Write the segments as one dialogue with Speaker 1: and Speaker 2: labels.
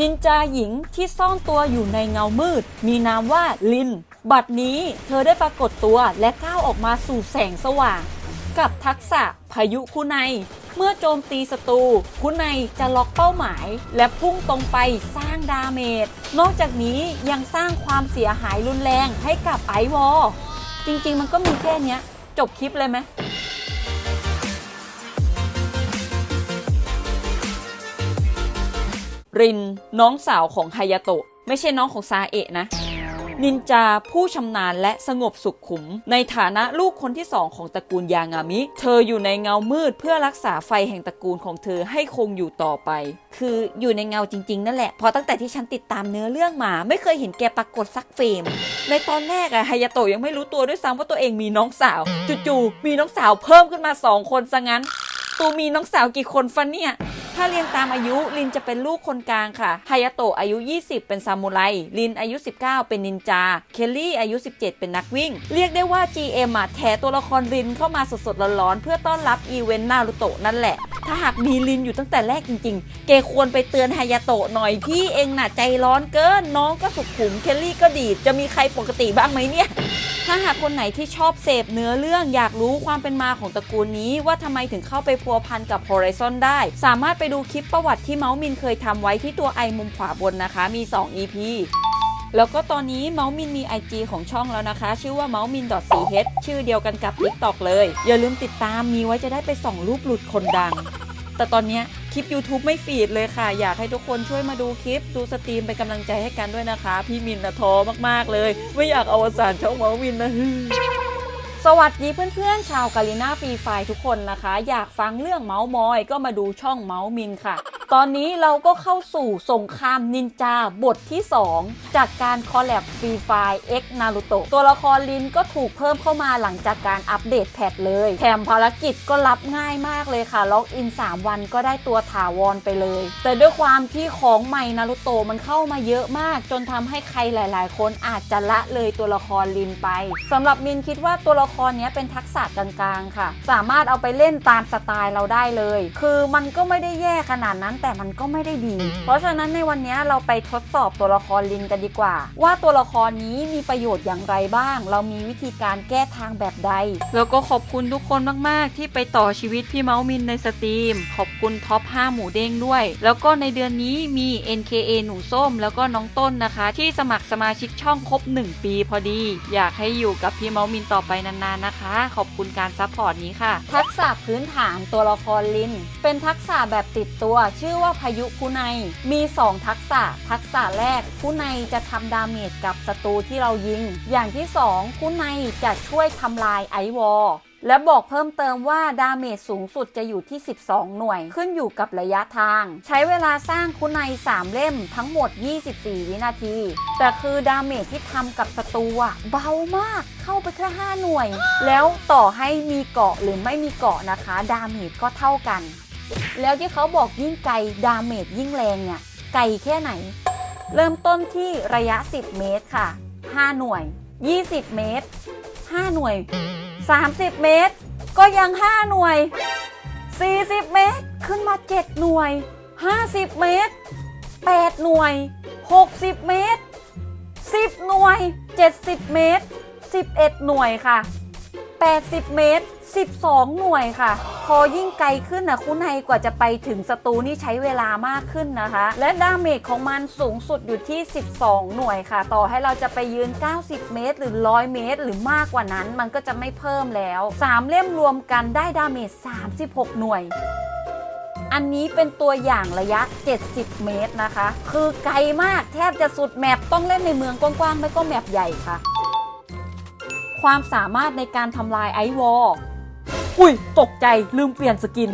Speaker 1: นินจาหญิงที่ซ่อนตัวอยู่ในเงามืด มีนามว่าลิน บัดนี้เธอได้ปรากฏตัวและก้าวออกมาสู่แสงสว่าง กับทักษะพายุคุไนเมื่อโจมตีศัตรูคุไนจะล็อกเป้าหมาย และพุ่งตรงไปสร้างดาเมจ นอกจากนี้ยังสร้างความเสียหายรุนแรงให้กับไอวอลจริงๆ มันก็มีแค่เนี้ยจบคลิปเลยไหม ริน น้องสาวของฮายาโตะ ไม่ใช่น้องของซาเอะนะ นินจาผู้ชำนาญและสงบสุขขุม ในฐานะลูกคนที่สองของตระกูลยางามิ เธออยู่ในเงามืดเพื่อรักษาไฟแห่งตระกูลของเธอให้คงอยู่ต่อไป คืออยู่ในเงาจริง ๆ นั่นแหละ เพราะตั้งแต่ที่ฉันติดตามเนื้อเรื่องมา ไม่เคยเห็นแกปรากฏสักเฟรมในตอนแรกอะฮายาโตะยังไม่รู้ตัวด้วยซ้ำว่าตัวเองมีน้องสาวจู่ๆมีน้องสาวเพิ่มขึ้นมาสองคนซะงั้น ตูมีน้องสาวกี่คนฟันเนี่ย ถ้าเรียงตามอายุลินจะเป็นลูกคนกลางค่ะฮายาโตะอายุ 20 เป็นซามูไร ลินอายุ 19 เป็นนินจา เคลลี่อายุ 17 เป็นนักวิ่ง เรียกได้ว่า GM อะแถตัวละครลินเข้ามาสดๆร้อนๆเพื่อต้อนรับอีเวนต์นารุโตะนั่นแหละ ถ้าหากมีลินอยู่ตั้งแต่แรกจริงๆ เกควรไปเตือนฮายาโตะหน่อยพี่เองน่ะใจร้อนเกิน น้องก็สุขุม เคลลี่ก็ดีดจะมีใครปกติบ้างไหมเนี่ย ถ้าหากคนไหนที่ชอบเสพเนื้อเรื่องอยากรู้ความเป็นมาของตระกูลนี้ ว่าทำไมถึงเข้าไปพัวพันกับ Horizon ได้ สามารถไปดูคลิปประวัติที่เมาส์มินเคยทำไว้ที่ตัวไอมุมขวาบนนะคะ มี 2 EP แล้วก็ตอนนี้เมาส์มินมี IG ของช่องแล้วนะคะ ชื่อว่า m a u s m i n ch ชื่อเดียวกันกับ TikTok เลย อย่าลืมติดตามมีไว้จะได้ไปส่องรูปหลุดคนดัง แต่ตอนนี้คลิป YouTube ไม่ฟีดเลยค่ะ อยากให้ทุกคนช่วยมาดูคลิป ดูสตรีมเป็นกำลังใจให้กันด้วยนะคะ พี่มินนะท้อมากๆเลย ไม่อยากอวสานช่องเมาส์มินนะสวัสดีเพื่อนๆ ชาวกาลิน่าฟรีไฟทุกคนนะคะ อยากฟังเรื่องเมาส์มอยก็มาดูช่องเมาส์มินค่ะ ตอนนี้เราก็เข้าสู่สงครามนินจาบทที่ 2 จากการคอลแลบฟรีไฟ X Naruto ตัวละครลินก็ถูกเพิ่มเข้ามาหลังจากการอัปเดตแพทเลย แถมภารกิจก็รับง่ายมากเลยค่ะ ล็อกอิน 3 วันก็ได้ตัวถาวรไปเลย แต่ด้วยความที่ของใหม่นารุโตะมันเข้ามาเยอะมาก จนทำให้ใครหลาย ๆ คนอาจจะละเลยตัวละครลินไปสำหรับมินคิดว่าตัวละครนี้เป็นทักษะกลางๆ ค่ะ สามารถเอาไปเล่นตามสไตล์เราได้เลย คือมันก็ไม่ได้แย่ขนาดนั้นแต่มันก็ไม่ได้ดี เพราะฉะนั้นในวันนี้เราไปทดสอบตัวละครลินกันดีกว่า ว่าตัวละครนี้มีประโยชน์อย่างไรบ้าง เรามีวิธีการแก้ทางแบบใด แล้วก็ขอบคุณทุกคนมาก ๆ ที่ไปต่อชีวิตพี่เมาส์มินในสตรีม ขอบคุณท็อป 5 หมูเด้งด้วย แล้วก็ในเดือนนี้มี NKA หนูส้ม แล้วก็น้องต้นนะคะ ที่สมัครสมาชิกช่องครบ 1 ปีพอดี อยากให้อยู่กับพี่เมาส์มินต่อไปนาน ๆ นะคะ ขอบคุณการซัพพอร์ตนี้ค่ะ ทักษะพื้นฐานตัวละครลิน เป็นทักษะแบบติดตัวชื่อว่าพายุคุไนมี 2 ทักษะ ทักษะแรกคุไนจะทำดาเมจกับศัตรูที่เรายิง อย่างที่ 2คุไนจะช่วยทำลายไอวอลและบอกเพิ่มเติมว่าดาเมจสูงสุดจะอยู่ที่ 12 หน่วย ขึ้นอยู่กับระยะทาง ใช้เวลาสร้างคุณใน3เล่มทั้งหมด 24 วินาที แต่คือดาเมจที่ทำกับศัตรูอะเบามากเข้าไปแค่ 5 หน่วย แล้วต่อให้มีเกาะหรือไม่มีเกาะนะคะ ดาเมจก็เท่ากัน แล้วที่เขาบอกยิ่งไกลดาเมจยิ่งแรงเนี่ยไกลแค่ไหน เริ่มต้นที่ระยะ 10 เมตรค่ะ 5 หน่วย 20 เมตร 5 หน่วย 30 เมตร ก็ยัง 5 หน่วย 40 เมตร ขึ้นมา 7 หน่วย 50 เมตร 8 หน่วย 60 เมตร 10 หน่วย 70 เมตร 11 หน่วยค่ะ 80 เมตร 12 หน่วยค่ะ พอยิ่งไกลขึ้นนะคุณไนกว่าจะไปถึงศัตรูนี่ใช้เวลามากขึ้นนะคะ และดาเมจของมันสูงสุดอยู่ที่ 12 หน่วยค่ะ ต่อให้เราจะไปยืน 90 เมตร หรือ 100 เมตร หรือมากกว่านั้นมันก็จะไม่เพิ่มแล้ว 3 เล่มรวมกันได้ดาเมจ 36 หน่วยอันนี้เป็นตัวอย่างระยะ 70 เมตรนะคะ คือไกลมากแทบจะสุดแมปต้องเล่นในเมืองกว้างๆ ไม่ก็แมปใหญ่ค่ะ ความสามารถในการทำลายไอวอลอุ้ย ตกใจลืมเปลี่ยนสกิน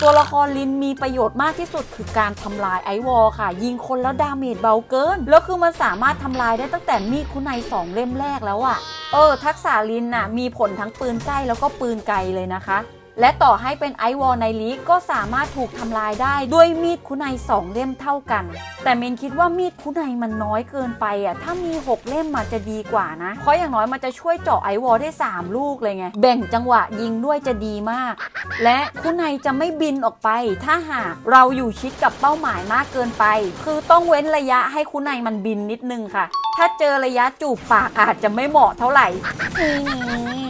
Speaker 1: ตัวละครลินมีประโยชน์มากที่สุดคือการทำลายไอวอลค่ะ ยิงคนแล้วดาเมจเบาเกิน แล้วคือมันสามารถทำลายได้ตั้งแต่มีดคุณในสองเล่มแรกแล้วอะเออ ทักษะลินน่ะมีผลทั้งปืนใกล้แล้วก็ปืนไกลเลยนะคะ และต่อให้เป็นไอวอลในลีกก็สามารถถูกทำลายได้ด้วยมีดคุไนสองเล่มเท่ากัน แต่เมนคิดว่ามีดคุไนมันน้อยเกินไปอะถ้ามี 6 เล่มมันจะดีกว่านะ เพราะอย่างน้อยมันจะช่วยเจาะไอวอลได้ 3 ลูกเลยไง แบ่งจังหวะยิงด้วยจะดีมาก และคุไนจะไม่บินออกไป ถ้าหากเราอยู่ชิดกับเป้าหมายมากเกินไป คือต้องเว้นระยะให้คุไนมันบินนิดนึงค่ะ ถ้าเจอระยะจูบปากอาจจะไม่เหมาะเท่าไหร่นี่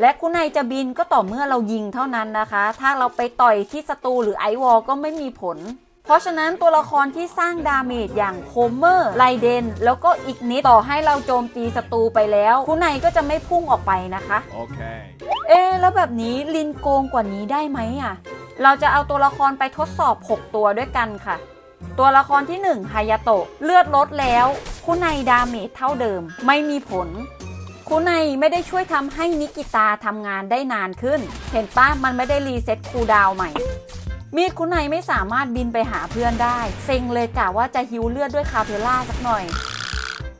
Speaker 1: และคุไนจะบินก็ต่อเมื่อเรายิงเท่านั้นนะคะ ถ้าเราไปต่อยที่ศัตรูหรือไอวอลก็ไม่มีผล เพราะฉะนั้นตัวละครที่สร้างดาเมจอย่างโคเมอร์ไลเดนแล้วก็อีกนิดต่อให้เราโจมตีศัตรูไปแล้วคุไนก็จะไม่พุ่งออกไปนะคะ
Speaker 2: Okay.
Speaker 1: เอ๊ะแล้วแบบนี้ลินโกงกว่านี้ได้ไหมอะ เราจะเอาตัวละครไปทดสอบ 6 ตัวด้วยกันค่ะ ตัวละครที่1ฮายาโตะเลือดลดแล้วคุไนดาเมจเท่าเดิม ไม่มีผล คุไนไม่ได้ช่วยทำให้นิกิตาทำงานได้นานขึ้น เห็นป้ามันไม่ได้รีเซ็ตคูดาวใหม่ มีดคุไนไม่สามารถบินไปหาเพื่อนได้ เซ็งเลยกะว่าจะฮิวเลือดด้วยคาเพล่าสักหน่อย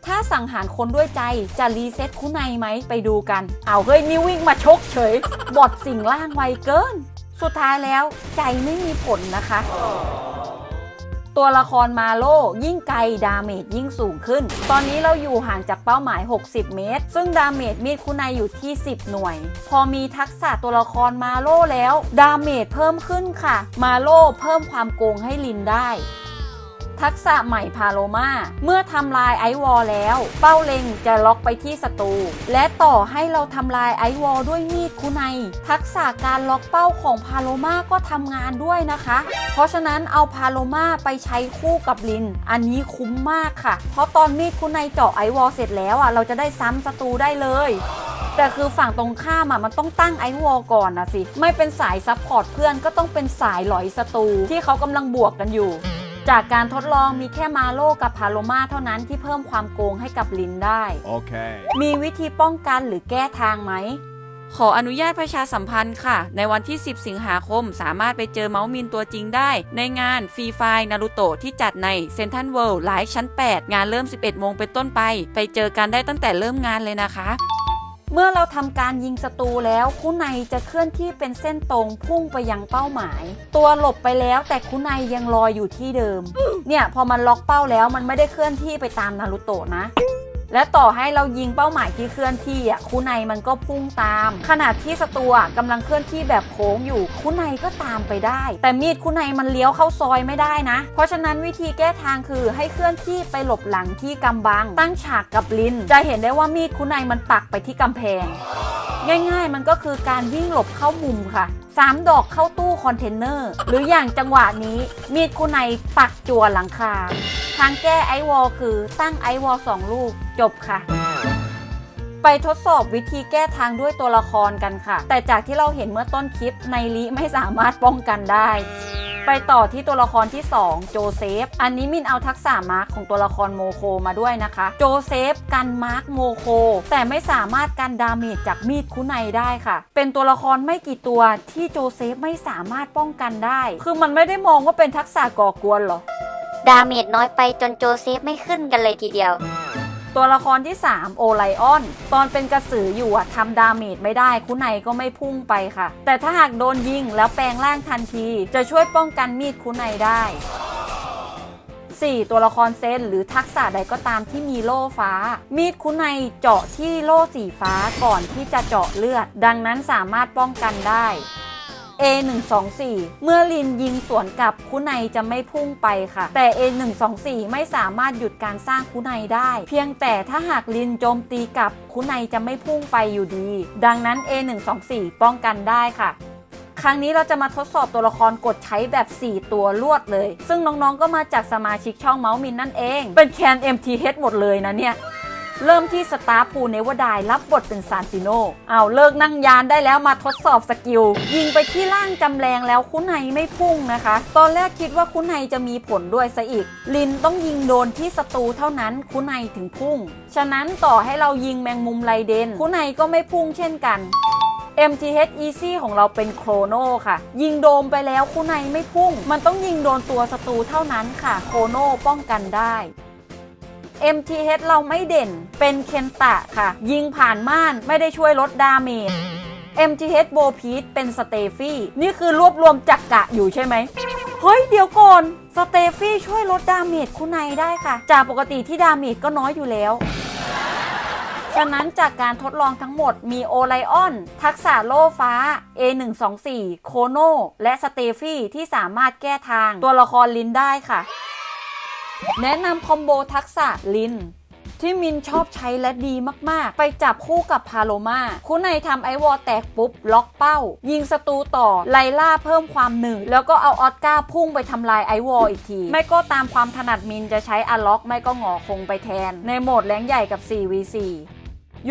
Speaker 1: ถ้าสังหารคนด้วยใจจะรีเซ็ตคุไนไหมไปดูกัน เอาเฮ้ยนิววิ่งมาชกเฉย บอดสิ่งล่างไวเกิน สุดท้ายแล้วใจไม่มีผลนะคะ ตัวละครมาโลยิ่งไกลดาเมจยิ่งสูงขึ้น ตอนนี้เราอยู่ห่างจากเป้าหมาย 60 เมตร ซึ่งดาเมจมีดคุณนอยู่ที่ 10 หน่วย พอมีทักษะตัวละครมาโลแล้ว ดาเมจเพิ่มขึ้นค่ะ มาโลเพิ่มความโกงให้ลินได้ ทักษะใหม่พาโลมาเมื่อทำลายไอวอลแล้ว เป้าเล็งจะล็อกไปที่ศัตรูและต่อให้เราทำลายไอวอลด้วยมีดคุไนทักษะการล็อกเป้าของพาโลมาก็ทำงานด้วยนะคะ เพราะฉะนั้นเอาพาโลมาไปใช้คู่กับลิน อันนี้คุ้มมากค่ะ เพราะตอนมีดคุไนเจาะไอวอลเสร็จแล้วอะเราจะได้ซ้ำศัตรูได้เลยแต่คือฝั่งตรงข้ามอะมันต้องตั้งไอวอลก่อนนะสิ ไม่เป็นสายซับพอร์ตเพื่อนก็ต้องเป็นสายหลอยศัตรูที่เขากำลังบวกกันอยู่ จากการทดลองมีแค่มาโลกับพาโลมาเท่านั้นที่เพิ่มความโกงให้กับลินได้
Speaker 2: Okay.
Speaker 1: มีวิธีป้องกันหรือแก้ทางไหม ขออนุญาตประชาสัมพันธ์ค่ะ ในวันที่ 10 สิงหาคมสามารถไปเจอเมาส์มินตัวจริงได้ ในงานฟรีไฟนารูโตะที่จัดในเซนทันเวิลด์ไลฟ์ชั้น 8 งานเริ่ม 11 โมงเป็นต้นไป ไปเจอกันได้ตั้งแต่เริ่มงานเลยนะคะ เมื่อเราทำการยิงศัตรูแล้วคุณในจะเคลื่อนที่เป็นเส้นตรงพุ่งไปยังเป้าหมาย ตัวหลบไปแล้วแต่คุณในยังลอยอยู่ที่เดิม เนี่ยพอมันล็อกเป้าแล้วมันไม่ได้เคลื่อนที่ไปตามนารูโตะนะ และต่อให้เรายิงเป้าหมายที่เคลื่อนที่อะคู่ในมันก็พุ่งตาม ขณะที่ศัตรูอะกำลังเคลื่อนที่แบบโค้งอยู่คู่ในก็ตามไปได้ แต่มีดคู่ในมันเลี้ยวเข้าซอยไม่ได้นะ เพราะฉะนั้นวิธีแก้ทางคือให้เคลื่อนที่ไปหลบหลังที่กำบัง ตั้งฉากกับลิน จะเห็นได้ว่ามีดคู่ในมันปักไปที่กำแพง ง่าย ๆ มันก็คือการวิ่งหลบเข้ามุมค่ะสามดอกเข้าตู้คอนเทนเนอร์ หรืออย่างจังหวะนี้มีดคู่ในปักจั่วหลังคา ทางแก้ไอวอลคือตั้งไอวอลสองลูก จบค่ะ ไปทดสอบวิธีแก้ทางด้วยตัวละครกันค่ะ แต่จากที่เราเห็นเมื่อต้นคลิปในลิไม่สามารถป้องกันได้ ไปต่อที่ตัวละครที่ 2 โจเซฟ อันนี้มินเอาทักษะมาร์คของตัวละครโมโคมาด้วยนะคะ โจเซฟกันมาร์คโมโค แต่ไม่สามารถกันดาเมจจากมีดคุไนได้ค่ะ เป็นตัวละครไม่กี่ตัวที่โจเซฟไม่สามารถป้องกันได้ คือมันไม่ได้มองว่าเป็นทักษะก่อกวนหรอ
Speaker 3: ดาเมจน้อยไปจนโจเซฟไม่ขึ้นกันเลยทีเดียว
Speaker 1: ตัวละครที่ 3 โอไลออน ตอนเป็นกระสืออยู่อะทำดาเมจไม่ได้ คุณไนก็ไม่พุ่งไปค่ะ แต่ถ้าหากโดนยิงแล้วแปลงร่างทันที จะช่วยป้องกันมีดคุณไนได้ 4. ตัวละครเซนหรือทักษะใดก็ตามที่มีโล่ฟ้า มีดคุณไนเจาะที่โล่สีฟ้าก่อนที่จะเจาะเลือด ดังนั้นสามารถป้องกันได้ A124 เมื่อลินยิงสวนกลับคุไนจะไม่พุ่งไปค่ะ แต่ A124 ไม่สามารถหยุดการสร้างคุไนได้ เพียงแต่ถ้าหากลินโจมตีกลับคุไนจะไม่พุ่งไปอยู่ดี ดังนั้น A124 ป้องกันได้ค่ะครั้งนี้เราจะมาทดสอบตัวละครกดใช้แบบ 4 ตัวรวดเลย ซึ่งน้องๆ ก็มาจากสมาชิกช่องเมาส์มินนั่นเอง เป็นแคน MTH หมดเลยนะเนี่ย เริ่มที่สตาร์พูเนวดายรับบทเป็นซานติโนเอาเลิกนั่งยานได้แล้วมาทดสอบสกิล ยิงไปที่ล่างจำแรงแล้วคุณไนไม่พุ่งนะคะ ตอนแรกคิดว่าคุณไนจะมีผลด้วยซะอีก ลินต้องยิงโดนที่ศัตรูเท่านั้นคุณไนถึงพุ่ง ฉะนั้นต่อให้เรายิงแมงมุมไรเดนคุณไนก็ไม่พุ่งเช่นกัน MTH Easy ของเราเป็นโครโนค่ะ ยิงโดมไปแล้วคู่ในไม่พุ่ง มันต้องยิงโดนตัวศัตรูเท่านั้นค่ะ โครโนป้องกันได้ MTH เราไม่เด่นเป็นเคนตะค่ะ ยิงผ่านม่านไม่ได้ช่วยลดดาเมจ MGH โบพีทเป็นสเตฟี่ นี่คือรวบรวมจักกะอยู่ใช่ไหม เฮ้ย เดี๋ยวก่อน สเตฟี่ช่วยลดดาเมจคุณไนได้ค่ะ จากปกติที่ดาเมจก็น้อยอยู่แล้วฉะนั้นจากการทดลองทั้งหมดมีโอไลออน ทักษะโล่ฟ้า A124 โคโนและสเตฟี่ที่สามารถแก้ทางตัวละครลินได้ค่ะ แนะนำคอมโบทักษะลินที่มินชอบใช้และดีมากๆ ไปจับคู่กับพาโลมาคุณในทำไอวอลแตกปุ๊บ ล็อกเป้า ยิงศัตรูต่อ ไลล่าเพิ่มความหนึ่ง แล้วก็เอาออสการ์พุ่งไปทำลายไอวอลอีกที ไม่ก็ตามความถนัดมินจะใช้อลล็อก ไม่ก็หงอคงไปแทน ในโหมดแรงใหญ่กับ 4v4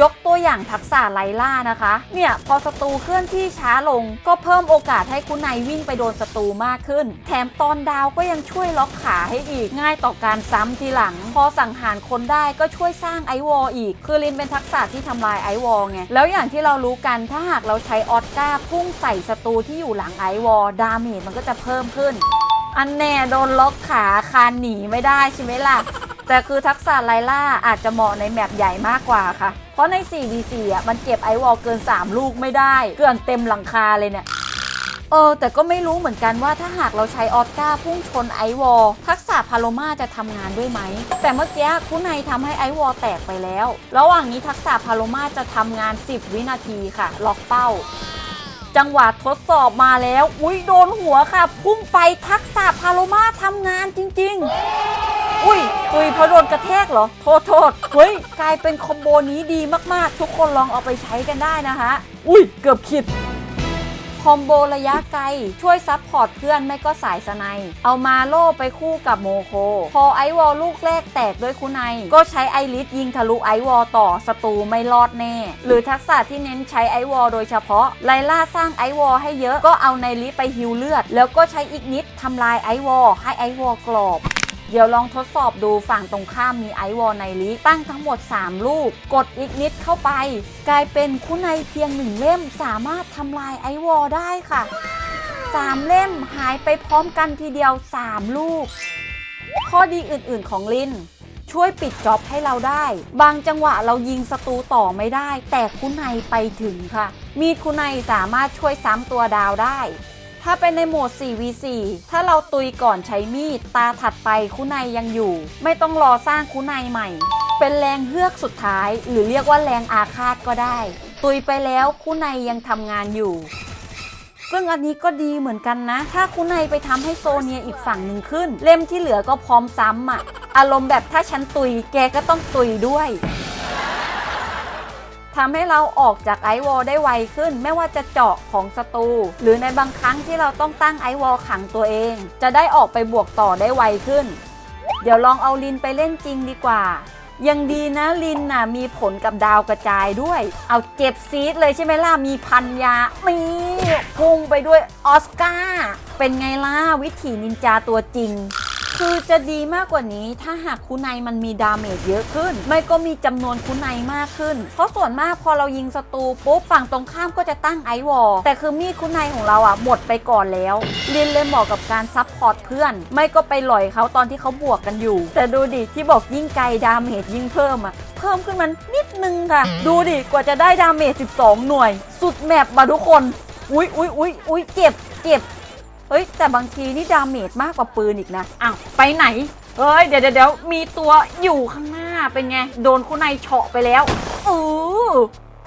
Speaker 1: ยกตัวอย่างทักษะไลล่านะคะ เนี่ยพอศัตรูเคลื่อนที่ช้าลง ก็เพิ่มโอกาสให้คุณนายวิ่งไปโดนศัตรูมากขึ้น แถมตอนดาวก็ยังช่วยล็อกขาให้อีก ง่ายต่อการซ้ำทีหลัง พอสังหารคนได้ก็ช่วยสร้างไอวอลอีก คือลินเป็นทักษะที่ทำลายไอวอลไง แล้วอย่างที่เรารู้กันถ้าหากเราใช้ออสการ์พุ่งใส่ศัตรูที่อยู่หลังไอวอลดาเมจมันก็จะเพิ่มขึ้น อันแน่โดนล็อกขาคานหนีไม่ได้ใช่ไหมล่ะ แต่คือทักษะไลล่าอาจจะเหมาะในแมปใหญ่มากกว่าค่ะ เพราะใน 4v4 อะมันเก็บไอวอลเกิน 3 ลูกไม่ได้ เกือนเต็มหลังคาเลยเนี่ยเออแต่ก็ไม่รู้เหมือนกันว่าถ้าหากเราใช้ออสการ์พุ่งชนไอวอลทักษะพาโลมาจะทำงานด้วยไหม แต่เมื่อกี้คุณนายทำให้ไอวอลแตกไปแล้ว ระหว่างนี้ทักษะพาโลมาจะทำงาน 10 วินาทีค่ะ ล็อกเป้า จังหวะทดสอบมาแล้ว อุ้ยโดนหัวค่ะ พุ่งไปทักษะพาโลมาทำงานจริง ๆ อุ้ยตุยเพราะโดนกระแทกเหรอ โทษโทษเฮ้ย กลายเป็นคอมโบนี้ดีมากๆ ทุกคนลองเอาไปใช้กันได้นะคะอุ้ย เกือบขิดคอมโบระยะไกล ช่วยซับพอร์ตเพื่อนไม่ก็สายสไนยเอามาโล่ไปคู่กับโมโค พอไอวอลลูกแรกแตกด้วยคุณไนก็ใช้ไอริสยิงทะลุไอวอลต่อศัตรูไม่รอดแน่ หรือทักษะที่เน้นใช้ไอวอลโดยเฉพาะ ไลล่าสร้างไอวอลให้เยอะก็เอาในลิสไปฮิวเลือด แล้วก็ใช้อีกนิดทำลายไอวอลให้ไอวอลกรอบ เดี๋ยวลองทดสอบดูฝั่งตรงข้ามมีไอวอลในลิตั้งทั้งหมด 3 ลูก กดอีกนิดเข้าไป กลายเป็นคู่ในเพียงหนึ่งเล่มสามารถทำลายไอวอลได้ค่ะ 3 เล่มหายไปพร้อมกันทีเดียว 3 ลูก ข้อดีอื่นๆของลินช่วยปิดจ็อบให้เราได้ บางจังหวะเรายิงศัตรูต่อไม่ได้ แต่คุณในไปถึงค่ะ มีดคุณในสามารถช่วยซ้ำตัวดาวได้ ถ้าเป็นในโหมด 4v4 ถ้าเราตุยก่อนใช้มีด ตาถัดไปคุณในยังอยู่ ไม่ต้องรอสร้างคุณในใหม่ เป็นแรงเฮือกสุดท้าย หรือเรียกว่าแรงอาฆาตก็ได้ ตุยไปแล้วคุณในยังทำงานอยู่ซึ่งอันนี้ก็ดีเหมือนกันนะ ถ้าคุณนายไปทำให้โซเนียอีกฝั่งหนึ่งขึ้น เล่มที่เหลือก็พร้อมซ้ำอะอารมณ์แบบถ้าฉันตุย แกก็ต้องตุยด้วย ทำให้เราออกจากไอวอลได้ไวขึ้น ไม่ว่าจะเจาะของศัตรูหรือในบางครั้งที่เราต้องตั้งไอวอลขังตัวเอง จะได้ออกไปบวกต่อได้ไวขึ้น เดี๋ยวลองเอาลินไปเล่นจริงดีกว่า ยังดีนะลินน่ะมีผลกับดาวกระจายด้วย เอาเจ็บซีดเลยใช่ไหมล่ะ มีพันยานี่พุ่งไปด้วยออสการ์เป็นไงล่ะวิถีนินจาตัวจริง คือจะดีมากกว่านี้ถ้าหากคุณไนมันมีดาเมจเยอะขึ้น ไม่ก็มีจำนวนคุณไนมากขึ้น เพราะส่วนมากพอเรายิงศัตรูปุ๊บฝั่งตรงข้ามก็จะตั้งไอวอลแต่คือมีดคุณไนของเราอะหมดไปก่อนแล้วลินเลยเหมาะกับการซับพอร์ตเพื่อน ไม่ก็ไปหล่อยเขาตอนที่เขาบวกกันอยู่ แต่ดูดิที่บอกยิ่งไกลดาเมจยิ่งเพิ่มอะเพิ่มขึ้นมันนิดนึงค่ะ ดูดิกว่าจะได้ดาเมจ12 หน่วย สุดแมปมาทุกคน อุ๊ยอุ๊ยอุ๊ยอุ๊ยเจ็บเจ็บ เฮ้ย แต่บางทีนี่ดาเมจมากกว่าปืนอีกนะ อ้าว ไปไหน เฮ้ย เดี๋ยวเดี๋ยวเดี๋ยวมีตัวอยู่ข้างหน้าเป็นไง โดนคุณนายเฉาะไปแล้วเออ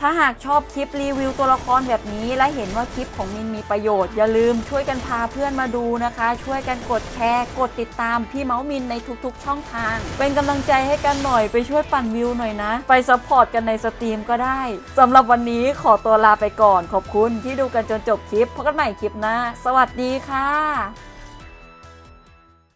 Speaker 1: ถ้าหากชอบคลิปรีวิวตัวละครแบบนี้และเห็นว่าคลิปของมินมีประโยชน์ อย่าลืมช่วยกันพาเพื่อนมาดูนะคะ ช่วยกันกดแชร์ กดติดตามพี่เมาส์มินในทุกๆ ช่องทาง เป็นกำลังใจให้กันหน่อยไปช่วยปั่นวิวหน่อยนะ ไปซัพพอร์ตกันในสตรีมก็ได้สำหรับวันนี้ขอตัวลาไปก่อน ขอบคุณที่ดูกันจนจบคลิปพบกันใหม่คลิปหน้าสวัสดีค่ะ